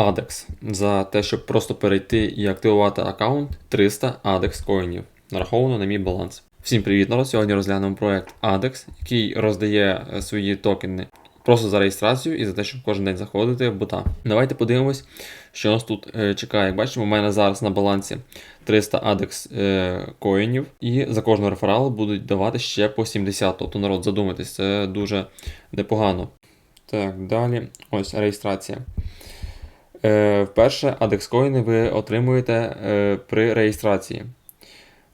ADEX за те, щоб просто перейти і активувати аккаунт 300 ADEX коїнів. Нараховано на мій баланс. Всім привіт, народ! Сьогодні розглянемо проект ADEX, який роздає е, свої токени просто за реєстрацію і за те, щоб кожен день заходити в бота. Давайте подивимось, що нас тут е, чекає. Як бачимо, у мене зараз на балансі 300 ADEX е, коїнів, і за кожного рефералу будуть давати ще по 70. Тобто народ, задумайтесь, це дуже непогано. Так, далі. Ось реєстрація. Е, вперше ADEX коїни ви отримуєте е, при реєстрації.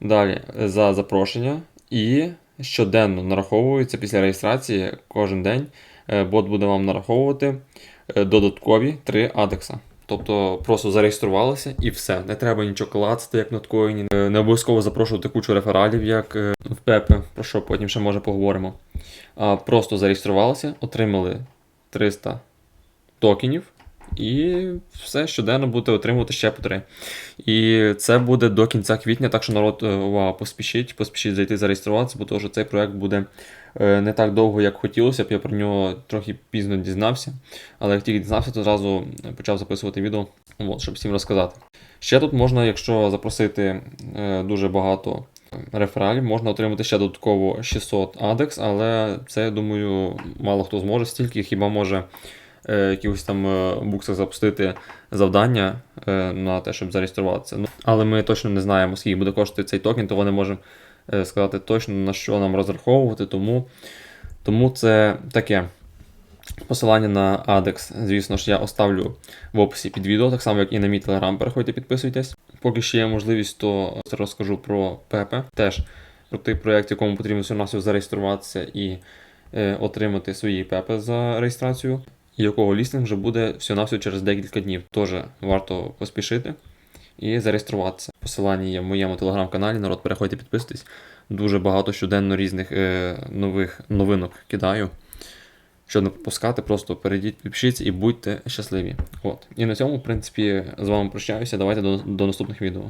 Далі за запрошення і щоденно нараховується після реєстрації кожен день. е, Бот буде вам нараховувати е, додаткові 3 адекса. Тобто просто зареєструвалися і все. Не треба нічого клацати, як на ткоїні. Е, Не обов'язково запрошувати кучу рефералів, як е, в Пепе, про що потім ще може поговоримо. А просто зареєструвалися, отримали 300 токенів. І все щоденно будете отримувати ще по 3. І це буде до кінця квітня, так що народ, е, увага, поспішіть, поспішіть зайти зареєструватися, бо тому що цей проект буде е, не так довго, як хотілося б. Я про нього трохи пізно дізнався. Але як тільки дізнався, то зразу почав записувати відео, от, щоб всім розказати. Ще тут можна, якщо запросити е, дуже багато рефералів, можна отримати ще додатково 600 адекс, але це, я думаю, мало хто зможе стільки, хіба може е, якихось там е, буксах запустити завдання е, на те, щоб зареєструватися. Ну, але ми точно не знаємо, скільки буде коштувати цей токен, того не можемо сказати точно на що нам розраховувати. Тому, тому це таке. Посилання на ADEX, звісно ж, я оставлю в описі під відео, так само, як і на мій телеграм. Переходьте, підписуйтесь. Поки ще є можливість, то розкажу про Пепе. Теж про той проєкт, якому потрібно всього зареєструватися і е, отримати свої пепи за реєстрацію, якого лістинг вже буде всього-навсього через декілька днів. Тож варто поспішити і зареєструватися. Посилання є в моєму телеграм-каналі. Народ, переходьте, підписуйтесь. Дуже багато щоденно різних е, нових новинок кидаю. Щоб не пропускати, просто перейдіть, підпишіться і будьте щасливі. От. І на цьому, в принципі, з вами прощаюся. Давайте до, до наступних відео.